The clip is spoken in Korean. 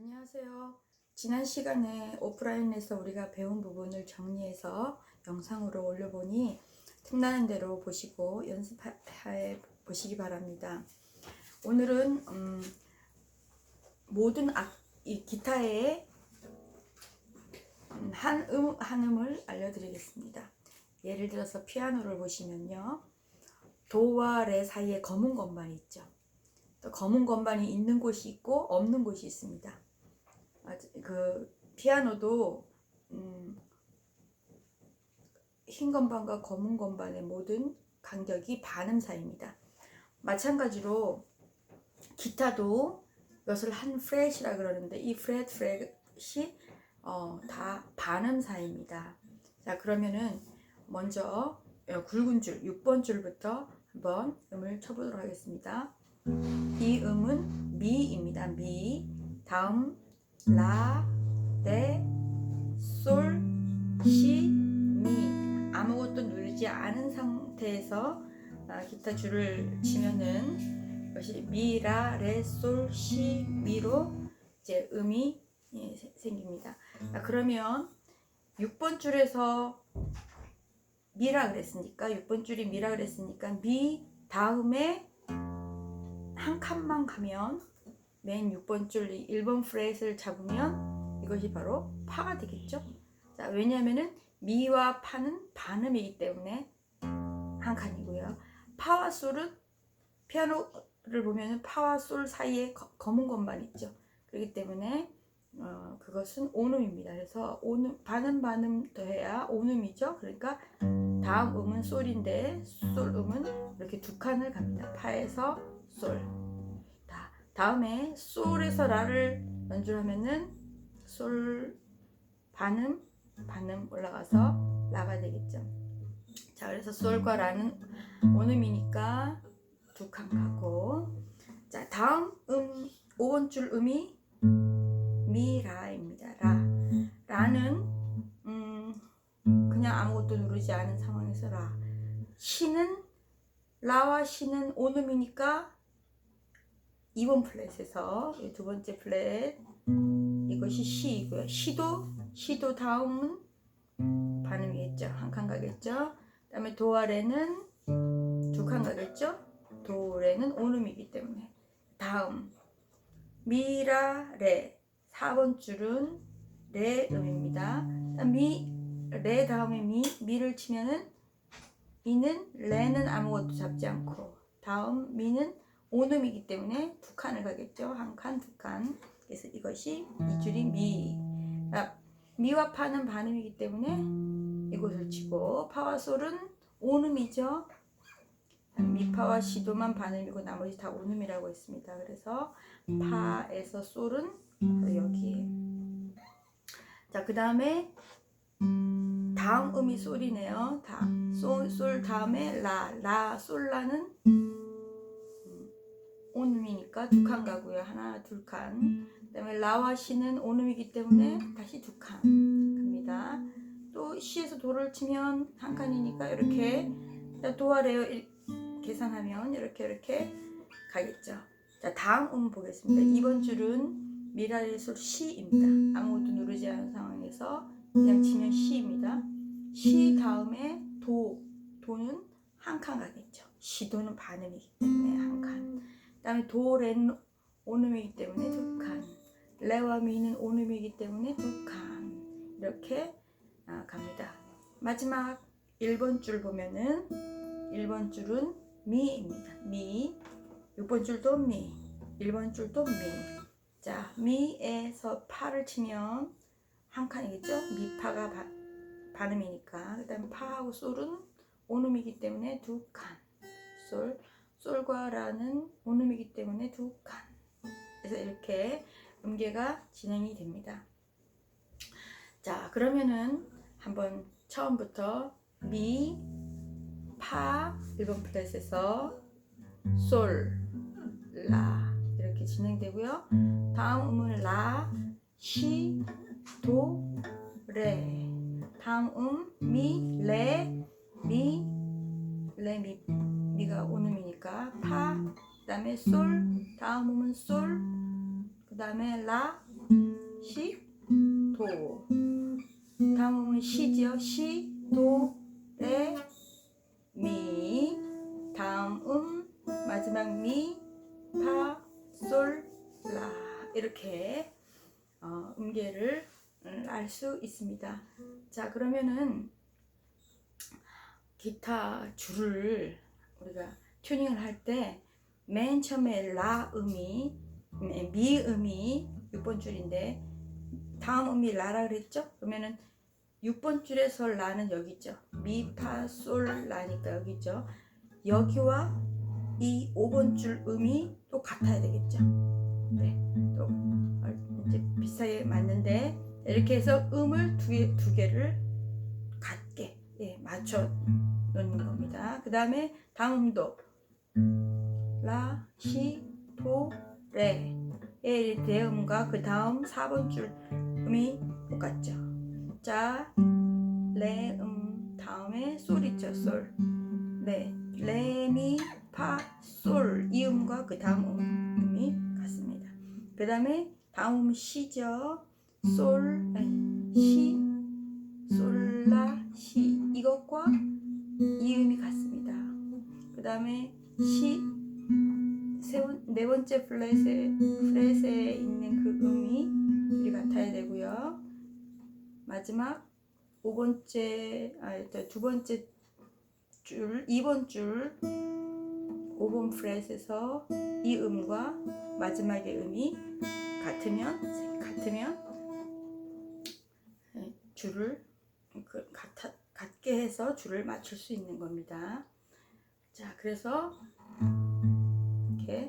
안녕하세요. 지난 시간에 오프라인에서 우리가 배운 부분을 정리해서 영상으로 올려보니 틈나는 대로 보시고 연습해 보시기 바랍니다. 오늘은 음, 모든 악, 이 기타의 음, 한 음, 한 음을 알려드리겠습니다. 예를 들어서 피아노를 보시면요. 도와 레 사이에 검은 건반이 있죠. 또 검은 건반이 있는 곳이 있고 없는 곳이 있습니다. 아, 그 피아노도 음, 흰 건반과 검은 건반의 모든 간격이 반음 사이입니다. 마찬가지로 기타도 이것을 한 프렛이라 그러는데 이 프렛 프렛이 어, 다 반음 사이입니다. 자 그러면은 먼저 어, 굵은 줄 6번 줄부터 한번 음을 쳐보도록 하겠습니다. 이 음은 미입니다. 미. 다음 라, 레, 솔, 시, 미. 아무것도 누르지 않은 상태에서 아, 기타 줄을 치면은 이것이 미, 라, 레, 솔, 시, 미로 이제 음이 예, 세- 생깁니다. 자, 그러면 6번 줄에서 미라 그랬으니까 6번 줄이 미라 그랬으니까 미 다음에 한 칸만 가면 맨 6번 줄 1번 프렛을 잡으면 이것이 바로 파가 되겠죠. 자, 왜냐하면은 미와 파는 반음이기 때문에 한 칸이고요. 파와 솔은 피아노를 보면은 파와 솔 사이에 거- 검은 것만 있죠. 그렇기 때문에 어, 그것은 온음입니다. 그래서 온음 반음 반음 더해야 온음이죠. 그러니까 다음 음은 솔인데 솔 음은 이렇게 두 칸을 갑니다. 파에서 솔. 다 다음에 솔에서 라를 연주하면은 솔 반음 반음 올라가서 라가 되겠죠. 자 그래서 솔과 라는 온음이니까 두 칸 가고 자 다음 음 5번 줄 음이 미라입니다. 라 라는 음 그냥 아무것도 누르지 않은 상황에서 라 시는 라와 시는 온음이니까 2번 플랫에서 이두 번째 플랫 이것이 시이고요. 시도 시도 다음은 반음이겠죠. 한 칸 가겠죠. 그다음에 도 아래는 두 칸 가겠죠. 도레는 온음이기 때문에 다음 미라 레 4번 줄은 레 음입니다. 미레 다음에 미 미를 치면은 이는 레는 아무것도 잡지 않고 다음 미는 온음이기 때문에 두 칸을 가겠죠. 한 칸, 두 칸. 그래서 이것이 이 줄이 미. 아, 미와 파는 반음이기 때문에 이곳을 치고 파와 솔은 온음이죠. 미파와 시도만 반음이고 나머지 다 온음이라고 했습니다. 그래서 파에서 솔은 여기에. 자, 그 다음에 다음 음이 솔이네요. 다, 솔, 솔 다음에 라, 라, 솔라는 음, 온음이니까 두 칸 가고요. 하나, 둘 칸. 그 다음에 라와 시는 온음이기 때문에 다시 두 칸 갑니다. 또 시에서 도를 치면 한 칸이니까 이렇게 도아래요 계산하면 이렇게 이렇게 가겠죠. 자 다음 음 보겠습니다. 2번 줄은 미라레솔 시입니다. 아무것도 누르지 않은 상황에서 그냥 치면 시입니다. 시 다음에 도 도는 한 칸 가겠죠. 시도는 반음이기 때문에 한 칸. 그다음에 도레는 온음이기 때문에 두 칸. 레와 미는 온음이기 때문에 두 칸. 이렇게 아, 갑니다. 마지막 1번 줄 보면은 1번 줄은 미입니다. 미. 6번 줄도 미. 1번 줄도 미. 자, 미에서 파를 치면 한 칸이겠죠? 미파가 바, 발음이니까. 그 다음에 파하고 솔은 온음이기 때문에 두 칸. 솔, 솔과 라는 온음이기 때문에 두 칸. 그래서 이렇게 음계가 진행이 됩니다. 자, 그러면은 한번 처음부터 미, 파 1번 플랫에서 솔, 라 이렇게 진행되고요. 다음 음은 라, 시, 도, 레. 다음 음 미, 레, 미, 레, 미, 미가 온음이니 까 파. 그다음에 솔. 다음 음은 솔. 그다음에 라, 시, 도. 다음은 시지요. 시, 도, 레, 미. 다음 음, 마지막 미, 파, 솔, 라. 이렇게 어, 음계를 알 수 있습니다. 자, 그러면은 기타 줄을 우리가 튜닝을 할 때 맨 처음에 라 음이 네, 미 음이 6번 줄인데 다음 음이 라라 그랬죠? 그러면은 6번 줄에서 라는 여기 있죠. 미, 파, 솔, 라니까 여기 있죠. 여기와 이 5번 줄 음이 또 같아야 되겠죠. 네, 또 어, 이제 비슷하게 맞는데 이렇게 해서 음을 두, 개, 두 개를 같게 예, 맞춰 놓는 겁니다. 그 다음에 다음 음도 라, 시, 도, 레. 의 대음과 그 다음 4번 줄 음이 똑같죠. 자, 레, 음, 다음에 솔 있죠, 솔. 레, 레, 미, 파, 솔. 이 음과 그 다음 음, 음이 같습니다. 그 다음에 다음 시죠. 솔, 아니, 시, 솔, 라, 시. 이것과 이 음이 같습니다. 그 다음에 시, 세 번, 네 번째 플랫에, 플랫에 있는 그 음이 둘이 같아야 되고요. 마지막 5번째, 아, 저두 번째 줄, 2번 줄, 5번 플랫에서 이 음과 마지막의 음이 같으면, 같으면, 네, 줄을 그 같아, 같게 해서 줄을 맞출 수 있는 겁니다. 자, 그래서 이렇게